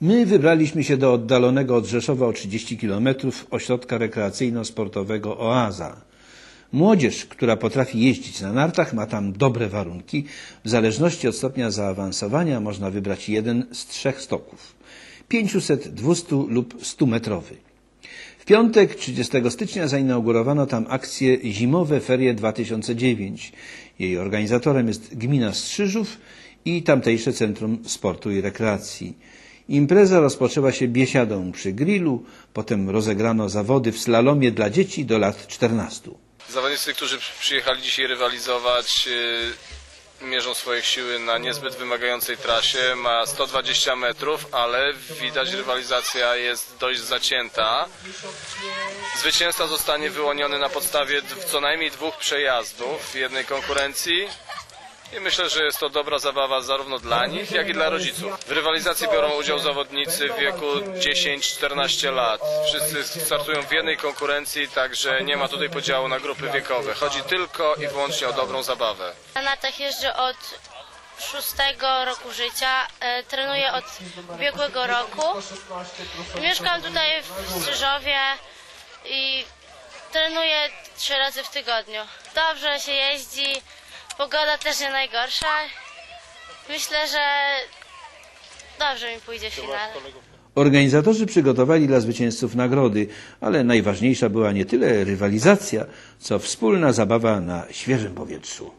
My wybraliśmy się do oddalonego od Rzeszowa o 30 km ośrodka rekreacyjno-sportowego Oaza. Młodzież, która potrafi jeździć na nartach, ma tam dobre warunki. W zależności od stopnia zaawansowania można wybrać jeden z trzech stoków. 500, 200 lub 100 metrowy. W piątek 30 stycznia zainaugurowano tam akcję Zimowe Ferie 2009. Jej organizatorem jest gmina Strzyżów i tamtejsze Centrum Sportu i Rekreacji. Impreza rozpoczęła się biesiadą przy grillu, potem rozegrano zawody w slalomie dla dzieci do lat 14. Zawodnicy, którzy przyjechali dzisiaj rywalizować, yy, mierzą swoje siły na niezbyt wymagającej trasie. Ma 120 metrów, ale widać rywalizacja jest dość zacięta. Zwycięzca zostanie wyłoniony na podstawie co najmniej dwóch przejazdów w jednej konkurencji. I myślę, że jest to dobra zabawa zarówno dla nich, jak i dla rodziców. W rywalizacji biorą udział zawodnicy w wieku 10-14 lat. Wszyscy startują w jednej konkurencji, także nie ma tutaj podziału na grupy wiekowe. Chodzi tylko i wyłącznie o dobrą zabawę. Na nartach jeżdżę od szóstego roku życia. E, trenuję od ubiegłego roku. Mieszkam tutaj w Strzyżowie i trenuję trzy razy w tygodniu. Dobrze się jeździ, pogoda też nie najgorsza. Myślę, że dobrze mi pójdzie w finale. Organizatorzy przygotowali dla zwycięzców nagrody, ale najważniejsza była nie tyle rywalizacja, co wspólna zabawa na świeżym powietrzu.